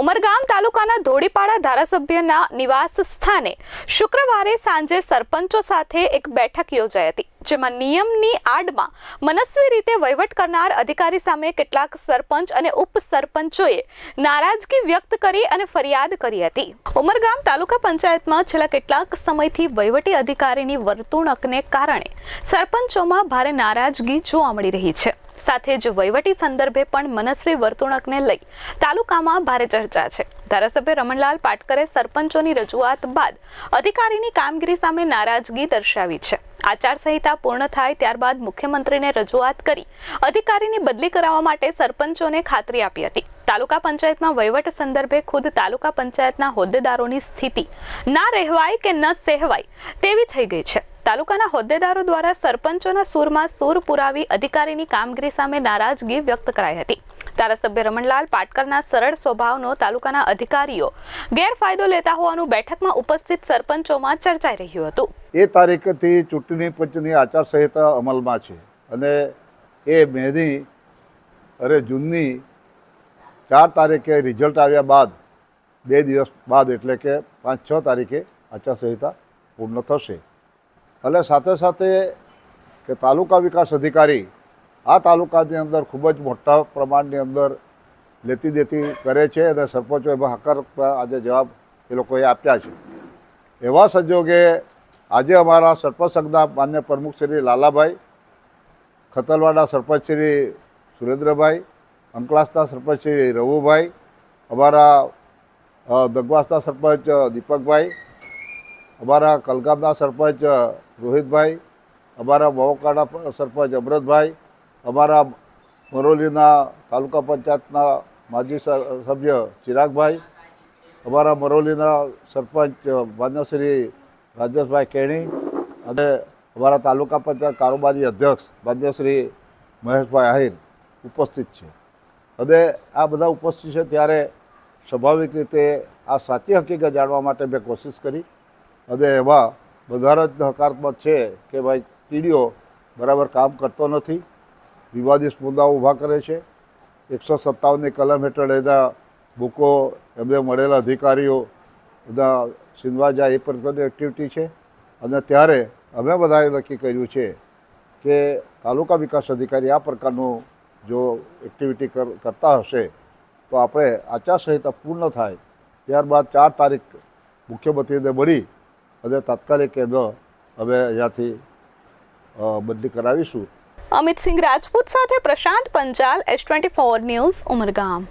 ઉમરગામ તાલુકાના ધોડીપાડા ધારાસભ્યના નિવાસ સ્થાને શુક્રવારે સાંજે સરપંચો સાથે એક બેઠક યોજાઈ હતી, જેમાં નિયમની આડમાં મનસ્વી રીતે વહીવટ કરનાર અધિકારી સામે કેટલાક સરપંચ અને ઉપસરપંચોએ નારાજગી વ્યક્ત કરી અને ફરિયાદ કરી હતી. ઉમરગામ તાલુકા પંચાયતમાં છેલ્લા કેટલાક સમયથી વહીવટી અધિકારીની વર્તણૂકને કારણે સરપંચોમાં ભારે નારાજગી જોવા મળી રહી છે. સાથે જ વહીવટી સંદર્ભે પણ મનસ્વી વર્તણૂકને લઈ તાલુકામાં ભારે ચર્ચા છે. ધારાસભ્ય રમણલાલ પાટકરે સરપંચોની રજૂઆત બાદ અધિકારીની કામગીરી સામે નારાજગી દર્શાવી છે. આચારસંહિતા પૂર્ણ થાય ત્યારબાદ મુખ્યમંત્રીને રજૂઆત કરી અધિકારીની બદલી કરાવવા માટે સરપંચોને ખાતરી આપી હતી. તાલુકા પંચાયતમાં વહીવટ સંદર્ભે ખુદ તાલુકા પંચાયતના હોદ્દેદારોની સ્થિતિ ના રહેવાય કે ન સહેવાય તેવી થઈ ગઈ છે. તાલુકાના હોદ્દેદારો દ્વારા સરપંચોના સૂરમાં સૂર પુરાવી અધિકારીની કામગીરી સામે નારાજગી વ્યક્ત કરાઈ હતી. ધારાસભ્ય રમણલાલ પાટકરના સરળ સ્વભાવનો તાલુકાના અધિકારીઓ ગેરફાયદો લેતા હોવાનું બેઠકમાં ઉપસ્થિત સરપંચોમાં ચર્ચાઈ રહ્યું હતું. એ તારીખથી ચૂંટણી પંચની આચારસંહિતા અમલમાં છે અને એ મેની, અરે જૂનની ચાર તારીખે રિઝલ્ટ આવ્યા બાદ, બે દિવસ બાદ એટલે કે પાંચ છ તારીખે આચારસંહિતા પૂર્ણ થશે. અને સાથે સાથે કે તાલુકા વિકાસ અધિકારી આ તાલુકાની અંદર ખૂબ જ મોટા પ્રમાણની અંદર લેતી દેતી કરે છે અને સરપંચો એમાં હકારાત્મક આજે જવાબ એ લોકોએ આપ્યા છે. એવા સંજોગે આજે અમારા સરપંચ સંઘના માન્ય પ્રમુખ શ્રી લાલાભાઈ ખતલવાડા સરપંચ શ્રી સુરેન્દ્રભાઈ, અંકલાસના સરપંચ શ્રી રવુભાઈ, અમારા દગવાસના સરપંચ દીપકભાઈ અમારા કલગામના સરપંચ રોહિતભાઈ, અમારા મહોકાના સરપંચ, અમરતભાઈ, અમારા મરોલીના તાલુકા પંચાયતના માજી સભ્ય, ચિરાગભાઈ, અમારા મરોલીના સરપંચ માન્યશ્રી રાજેશભાઈ કેણી અને અમારા તાલુકા પંચાયત કારોબારી અધ્યક્ષ માન્યશ્રી મહેશભાઈ આહિર ઉપસ્થિત છે. અને આ બધા ઉપસ્થિત છે ત્યારે સ્વાભાવિક રીતે આ સાચી હકીકત જાણવા માટે મેં કોશિશ કરી. અને એમાં બધા જ હકારાત્મક છે કે ભાઈ ટીડીઓ બરાબર કામ કરતો નથી. વિવાદિત મુદ્દાઓ ઊભા કરે છે. એકસો સત્તાવનની કલમ હેઠળ એના બુકો એમને મળેલા અધિકારીઓ બધા સિંધવા જાય એ પ્રકારની એક્ટિવિટી છે. અને ત્યારે અમે બધાએ નક્કી કર્યું છે કે તાલુકા વિકાસ અધિકારી આ પ્રકારનું જો એક્ટિવિટી કર- કરતા હશે, તો આપણે આચારસંહિતા પૂર્ણ થાય. ત્યારબાદ ચાર તારીખ મુખ્યમંત્રીને મળી અને તાત્કાલિક એનો અમે અહીંયાથી બદલી કરાવીશું. અમિત સિંહ રાજપૂત સાથે Prashant Panchal S twenty four news, Umargam.